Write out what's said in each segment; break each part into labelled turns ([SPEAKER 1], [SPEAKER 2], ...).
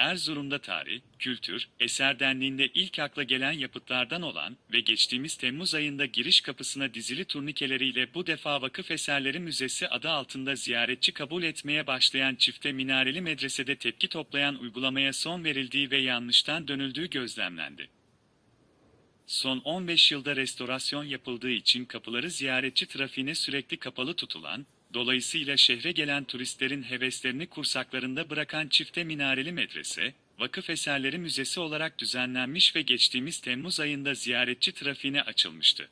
[SPEAKER 1] Erzurum'da tarih, kültür, eser denliğinde ilk akla gelen yapıtlardan olan ve geçtiğimiz Temmuz ayında giriş kapısına dizili turnikeleriyle bu defa Vakıf Eserleri Müzesi adı altında ziyaretçi kabul etmeye başlayan çifte minareli medresede tepki toplayan uygulamaya son verildiği ve yanlıştan dönüldüğü gözlemlendi. Son 15 yılda restorasyon yapıldığı için kapıları ziyaretçi trafiğine sürekli kapalı tutulan, dolayısıyla şehre gelen turistlerin heveslerini kursaklarında bırakan çifte minareli medrese, Vakıf Eserleri Müzesi olarak düzenlenmiş ve geçtiğimiz Temmuz ayında ziyaretçi trafiğine açılmıştı.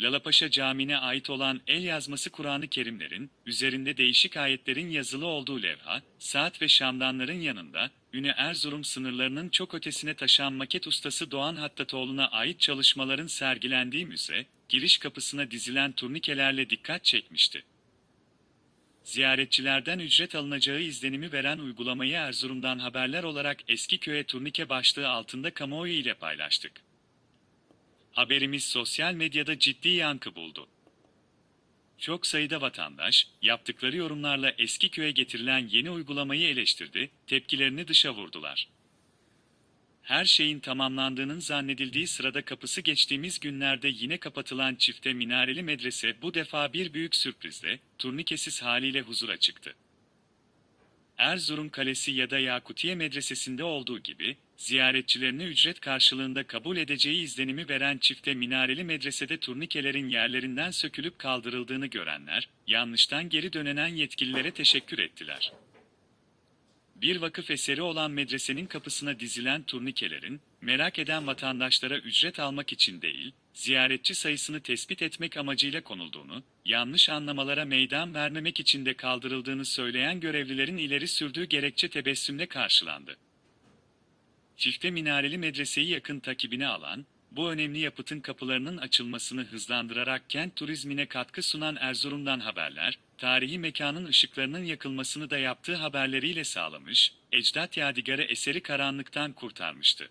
[SPEAKER 1] Lalapaşa Camii'ne ait olan el yazması Kur'an-ı Kerimlerin, üzerinde değişik ayetlerin yazılı olduğu levha, saat ve şamdanların yanında, Üne Erzurum sınırlarının çok ötesine taşan maket ustası Doğan Hattatoğlu'na ait çalışmaların sergilendiği müze, giriş kapısına dizilen turnikelerle dikkat çekmişti. Ziyaretçilerden ücret alınacağı izlenimi veren uygulamayı Erzurum'dan haberler olarak Eskiköy'e turnike başlığı altında kamuoyu ile paylaştık. Haberimiz sosyal medyada ciddi yankı buldu. Çok sayıda vatandaş, yaptıkları yorumlarla Eskiköy'e getirilen yeni uygulamayı eleştirdi, tepkilerini dışa vurdular. Her şeyin tamamlandığının zannedildiği sırada kapısı geçtiğimiz günlerde yine kapatılan çifte minareli medrese bu defa bir büyük sürprizle, turnikesiz haliyle huzura çıktı. Erzurum Kalesi ya da Yakutiye Medresesi'nde olduğu gibi, ziyaretçilerini ücret karşılığında kabul edeceği izlenimi veren çifte minareli medresede turnikelerin yerlerinden sökülüp kaldırıldığını görenler, yanlıştan geri dönenen yetkililere teşekkür ettiler. Bir vakıf eseri olan medresenin kapısına dizilen turnikelerin, merak eden vatandaşlara ücret almak için değil, ziyaretçi sayısını tespit etmek amacıyla konulduğunu, yanlış anlamalara meydan vermemek için de kaldırıldığını söyleyen görevlilerin ileri sürdüğü gerekçe tebessümle karşılandı. Çifte minareli medreseyi yakın takibine alan, bu önemli yapıtın kapılarının açılmasını hızlandırarak kent turizmine katkı sunan Erzurum'dan haberler, tarihi mekanın ışıklarının yakılmasını da yaptığı haberleriyle sağlamış, ecdat yadigarı eseri karanlıktan kurtarmıştı.